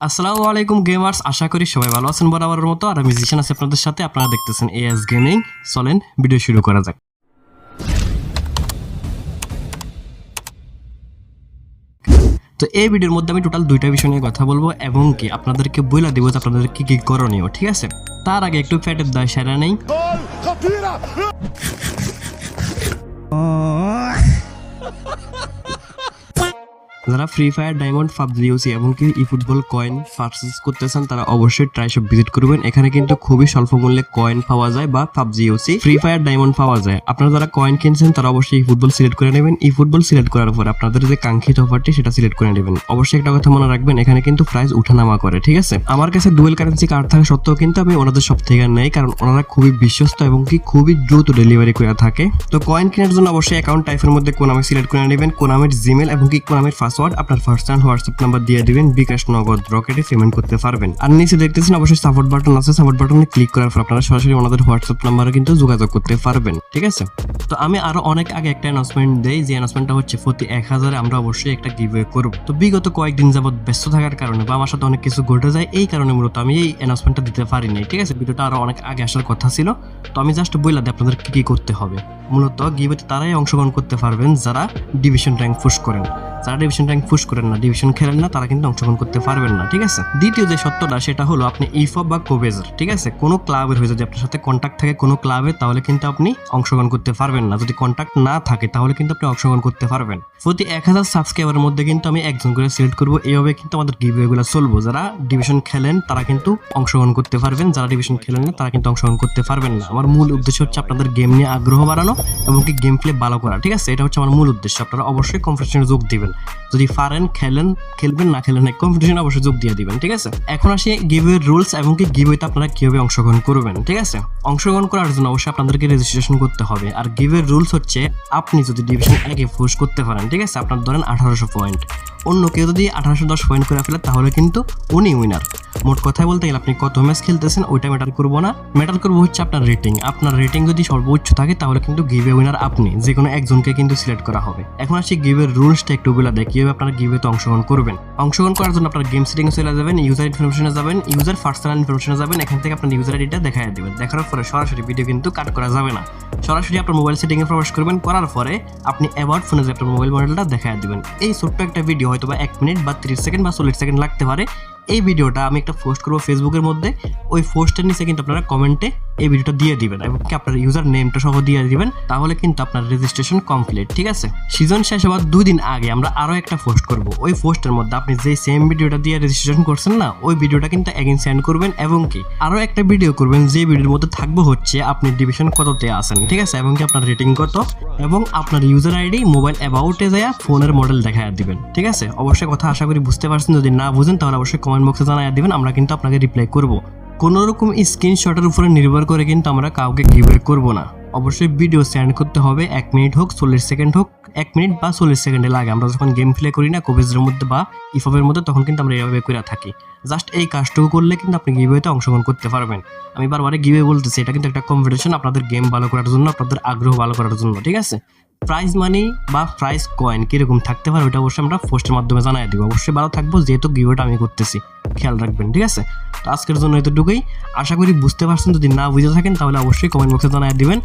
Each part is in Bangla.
আসসালামু আলাইকুম গেমার্স আশা করি সবাই ভালো আছেন বরাবরের মতো। আর আমি জিশান আছি আপনাদের সাথে আপনারা দেখতেছেন এএস গেমিং চলেন ভিডিও শুরু করা যাক। তো এই ভিডিওর মধ্যে আমি টোটাল দুইটা বিষয় নিয়ে কথা বলব এবং কি আপনাদেরকে বইলা দিব যে আপনাদের কি কি করণীয় ঠিক আছে? তার আগে একটু ফ্যাটের দায় সেরা নেই। যারা free fire diamond PUBG UC এমনকি ই ফুটবল কয়েন পারচেস করতেছেন, তারা অবশ্যই ট্রাই শপ ভিজিট করবেন। এখানে কিন্তু খুবই স্বল্প মূল্যে কয়েন পাওয়া যায় বা PUBG UC free fire diamond পাওয়া যায়। আপনারা যারা কয়েন কিনছেন, তারা অবশ্যই ই ফুটবল সিলেক্ট করে নেবেন। ই ফুটবল সিলেক্ট করার পর আপনাদের যে কাঙ্ক্ষিত অফারটি সেটা সিলেক্ট করে নেবেন। অবশ্যই একটা কথা মনে রাখবেন, এখানে কিন্তু প্রাইস উঠানামা করে, ঠিক আছে? আমার কাছে ডুয়েল কারেন্সি কার্ড থাকা সত্ত্বেও কিন্তু আমি ওনাদের সব থেকে নেই, কারণ ওনারা খুবই বিশ্বস্ত এবং কি খুবই দ্রুত ডেলিভারি করে থাকে। তো কয়েন কেনার জন্য অবশ্যই অ্যাকাউন্ট টাইপের মধ্যে কোনামি সিলেক্ট করে নেবেন। কোনামির জিমেল এবং কি কোনামির পাসওয়ার্ড আপনার ফার্স্ট হ্যান্ড হোয়াটসঅ্যাপ নাম্বার দিয়ে দিবেন, বিকাশ নগদ রকেটে পেমেন্ট করতে পারবেন। আর নিচে দেখতেছেন অবশ্যই সাপোর্ট বাটন আছে সাপোর্ট বাটনে ক্লিক করার পর আপনারা সরাসরি ওনাদের হোয়াটসঅ্যাপ নাম্বারে কিন্তু যোগাযোগ করতে পারবেন, ঠিক আছে? তো আমি আরও অনেক আগে একটা অ্যানাউন্সমেন্ট দেই, যে অ্যানাউন্সমেন্টটা হচ্ছে প্রতি এক হাজারে আমরা অবশ্যই একটা গিভওয়ে করব। তো বিগত কয়েকদিন যাবত ব্যস্ত থাকার কারণে বা আমার সাথে অনেক কিছু ঘটে যায়, এই কারণে মূলত আমি এই অ্যানাউন্সমেন্টটা দিতে পারিনি, ঠিক আছে? ভিডিওটা আরও অনেক আগে আসার কথা ছিল, তো আমি জাস্ট বললাম আপনাদের কি কি করতে হবে। মূলত গিভওয়েতে তারাই অংশগ্রহণ করতে পারবেন যারা ডিভিশন র্যাঙ্ক পুশ করেন। যারা ডিভিশন র্যাঙ্ক পুশ করেন না ডিভিশন খেলেন না, তারা কিন্তু অংশগ্রহণ করতে পারবেন না, ঠিক আছে? দ্বিতীয় যে সত্যটা, সেটা হলো আপনি ইফব বা কোবেজার ঠিক আছে? কোনো ক্লাবের হয়ে যদি আপনার সাথে কন্ট্যাক্ট থাকে কোনো ক্লাবে তাহলে কিন্তু আপনি অংশগ্রহণ করতে পারবেন না। যদি কন্ট্যাক্ট না থাকে, তাহলে কিন্তু আপনি অংশগ্রহণ করতে পারবেন। প্রতি এক হাজার সাবস্ক্রাইবারের মধ্যে কিন্তু আমি একজন করে সিলেক্ট করব। এইভাবে কিন্তু আমাদের গিভওয়েগুলো চলবো। যারা ডিভিশন খেলেন, তারা কিন্তু অংশগ্রহণ করতে পারবেন। যারা ডিভিশন খেলেন না, তারা কিন্তু অংশগ্রহণ করতে পারবেন না। আমার মূল উদ্দেশ্য হচ্ছে আপনাদের গেম নিয়ে আগ্রহ বাড়ানো এবং কি গেম প্লে ভালো করা, ঠিক আছে? এটা হচ্ছে আমার মূল উদ্দেশ্য। আপনারা অবশ্যই কম্পিটিশনে যোগ দিবেন। যদি পারেন, খেলেন, খেলবেন, না খেলেন কম্পিটিশনে অবশ্যই যোগ দিয়ে দিবেন, ঠিক আছে? এখন আসি গিভওয়ের রুলস এবং কি গিভওয়েতে আপনারা কীভাবে অংশগ্রহণ করবেন, ঠিক আছে? অংশগ্রহণ করার জন্য অবশ্যই আপনাদেরকে রেজিস্ট্রেশন করতে হবে। আর গিভের রুলস হচ্ছে, আপনি যদি ডিভিশন একে ফোর্স করতে পারেন, ঠিক আছে? আপনার ধরেন আঠারোশো পয়েন্ট অন্য কেউ যদি আঠারোশো দশ পয়েন্ট করে ফেলে, তাহলে কিন্তু উনি উইনার মোট কথায় বলতে গেলে আপনি কত ম্যাচ খেলতেছেন ওইটা ম্যাটার করব না। ম্যাটার করব হচ্ছে আপনার রেটিং আপনার রেটিং যদি সর্বোচ্চ থাকে, তাহলে কিন্তু গিভে উইনার আপনি, যে কোনো একজনকে কিন্তু সিলেক্ট করা হবে। এখন আসি গিভের রুলসটা একটু বলে দেয় কীভাবে আপনারা গিভেতে অংশগ্রহণ করবেন। অংশগ্রহণ করার জন্য আপনার গেম সেটিংয়ে চলে যাবেন ইউজার ইনফরমেশনে যাবেন ইউজার পার্সোনাল ইনফরমেশনে যাবেন, এখান থেকে আপনার ইউজার আইডিটা দেখাই দেবেন। দেখার পরে সরাসরি ভিডিও কিন্তু কাট করা যাবে না। সরাসরি আপনার মোবাইল সেটিংয়ে প্রবেশ করবেন, করার পরে আপনি অ্যাওয়ার্ড ফোনে যে আপনার মোবাইল মডেলটা দেখাই দিবেন। এই ছোট্ট একটা ভিডিও হয়তো বা এক মিনিট বা তিরিশ সেকেন্ড বা চল্লিশ সেকেন্ড লাগতে পারে। এই ভিডিওটা আমি একটা পোস্ট করব ফেসবুকের মধ্যে। ওই পোস্টের নিচে কিন্তু আপনারা কমেন্টে এই ভিডিওটা দিয়ে দিবেন এবং কি আপনার ইউজার নেমটা সহ দিয়ে দিবেন, তাহলে কিন্তু আপনার রেজিস্ট্রেশন কমপ্লিট ঠিক আছে? সিজন শেষ হওয়ার দুই দিন আগে আমরা আরও একটা পোস্ট করব। ওই পোস্টের মধ্যে আপনি যে সেম ভিডিওটা দিয়ে রেজিস্ট্রেশন করছেন না, ওই ভিডিওটা কিন্তু এগেন সেন্ড করবেন এবং কি আরও একটা ভিডিও করবেন, যে ভিডিওর মধ্যে থাকবে হচ্ছে আপনি ডিভিশন কততে আসেন ঠিক আছে? এবং কি আপনার রেটিং কত? এবং আপনার ইউজার আইডি মোবাইল অ্যাবাউটে যায় ফোনের মডেল দেখা দিবেন, ঠিক আছে? অবশ্যই কথা আশা করি বুঝতে পারছেন, যদি না বুঝেন তাহলে অবশ্যই কমেন্ট বক্সে জানাই দিবেন, আমরা কিন্তু আপনাকে রিপ্লাই করব। কোনো রকম স্ক্রিনশটের উপরে নির্ভর করে কিন্তু আমরা কাউকে গিভ করব না। অবশ্যই ভিডিও সেন্ড করতে হবে। এক মিনিট হোক, চল্লিশ সেকেন্ড হোক, এক মিনিট বা চল্লিশ সেকেন্ডে লাগে। আমরা যখন গেম প্লে করি না কোভিজের মধ্যে বা ইফবের মধ্যে, তখন কিন্তু আমরা এইভাবে করে থাকি। জাস্ট এই কাজটুকু করলে কিন্তু আপনি গিভওয়েতে অংশগ্রহণ করতে পারবেন। আমি বারবারে গিভওয়ে বলতেছি, এটা কিন্তু একটা কম্পিটিশন আপনাদের গেম ভালো করার জন্য, আপনাদের আগ্রহ ভালো করার জন্য, ঠিক আছে? প্রাইজ মানি বা প্রাইজ কয়েন কীরকম থাকতে পারে ওটা অবশ্যই আমরা পোস্টের মাধ্যমে জানাই দিব। অবশ্যই ভালো থাকব, যেহেতু গিভওয়েটা আমি করতেছি। খেয়াল রাখবেন, ঠিক আছে? তো আজকের জন্য এতটুকুই। আশা করি বুঝতে পারছেন, যদি না বুঝে থাকেন, তাহলে অবশ্যই কমেন্ট বক্সে জানাই দিবেন।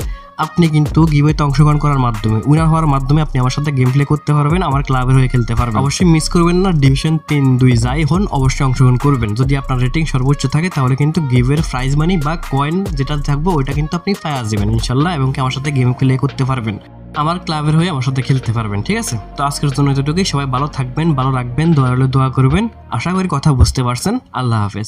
আপনি কিন্তু গিভওয়েতে অংশগ্রহণ করার মাধ্যমে উইনার হওয়ার মাধ্যমে আপনি আমার সাথে গেম প্লে করতে পারবেন, আমার ক্লাবের হয়ে খেলতে পারবেন। অবশ্যই মিস করবেন না ডিভিশন তিন দুই যাই হন, অবশ্যই অংশগ্রহণ করবেন। যদি আপনার রেটিং সর্বোচ্চ থাকে, তাহলে কিন্তু গিভের প্রাইজ মানি বা কয়েন যেটা থাকবে, ওইটা কিন্তু আপনি পাওয়া যাবেন, ইনশাল্লাহ, এবং আমার সাথে গেম প্লে করতে পারবেন। আমার ক্লাবের হয়ে আমার সাথে খেলতে পারবেন, ঠিক আছে? তো আজকের জন্য এতটুকুই, সবাই ভালো থাকবেন, ভালো রাখবেন, দোয়া দোয়া করবেন। আশা করি কথা বুঝতে পারছেন। আল্লাহ হাফেজ।